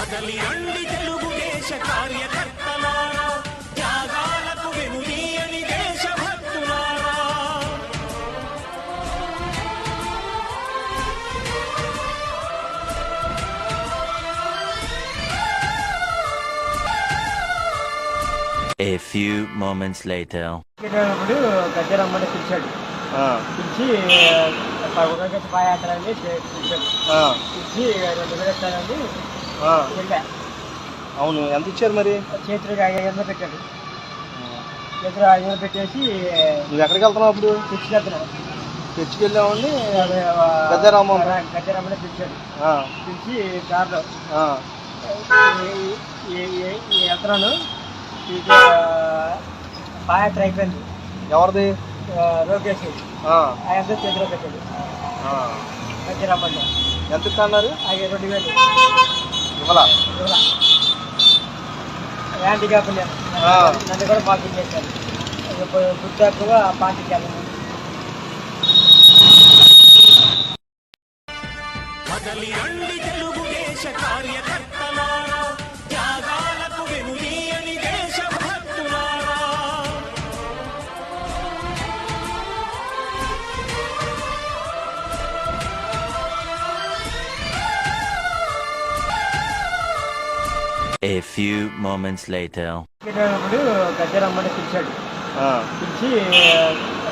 కదలి రండి తెలుగుదేశ కార్యకర్తలారా త్యాగాలకు వెనుదీయని దేశభక్తులారా A few moments later. గద్దెరమ్మని పిలిచాడు ఆ, పిలిచి పదకొండు పాయాత్ర అని పిలిచాడు ఆ, పిలిచి రెండు వేలు. వెళ్ళా అవును ఎంత ఇచ్చారు మరి? చేతులకు ఐదు పెట్టాడు. చేతులు ఐదు వందలు పెట్టేసి నువ్వు ఎక్కడికి వెళ్తున్నావు అప్పుడు? తెచ్చికెళ్తున్నా చర్చికి వెళ్ళామండి. గద్దెరామం. గద్దెరమ్మని పిలిచాడు. పిలిచి కార్లో వెళ్తున్నాను. పాయాత్ర అయిపోయింది. ఎవరిది? లోకేష్. ఆ, ఆయన చేతిలో పెట్టాడు. ఆ. గద్దెరమ్మని ఎంత ఇస్తా అన్నారు రెండు వేలు. కాకుండా ఆ. నన్ను కూడా పార్కింగ్ చేశారు. గుర్తు ఎక్కువ పార్టీకి వెళ్ళను కదలి రండి తెలుగుదేశ కార్యకర్తలారా A few moments later. వెళ్ళినప్పుడు గద్దెరమ్మని పిలిచాడు ఆ, పిలిచి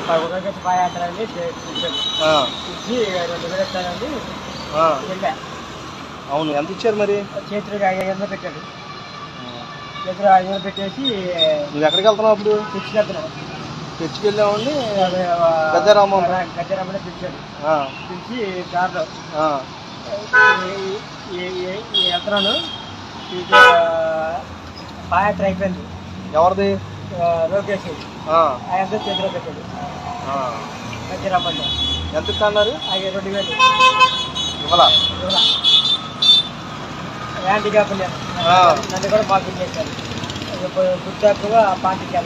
పదకొండు పాయాత్ర అని పిలిచాడు ఆ, పిలిచి రెండు వేలు ఇస్తానని. వెళ్ళా అవును ఎంత ఇచ్చారు మరి చేతులకు ఐదు వందలు పెట్టాడు చేతులు ఐదు వందలు పెట్టేసి నువ్వు ఎక్కడికి వెళ్తున్నావు అప్పుడు తెచ్చికెళ్తున్నా చర్చికి వెళ్ళామండి గద్దెరామం. గద్దెరమ్మని పిలిచాడు పిలిచి కార్లో ఆ, వెళ్తున్నాను పాయాత్ర అయిపోయింది. ఎవరిది? లోకేష్. ఆయన చేతిలో పెట్టాడు. ఆ. గద్దెరమ్మని ఎంత అన్నారు? అవి రెండు వేలు. ఇవ్వాల? యాంటీ కాకుండా ఆ. నన్ను కూడా పార్కింగ్ చేశారు. గుర్తు ఎక్కువ పార్టీకి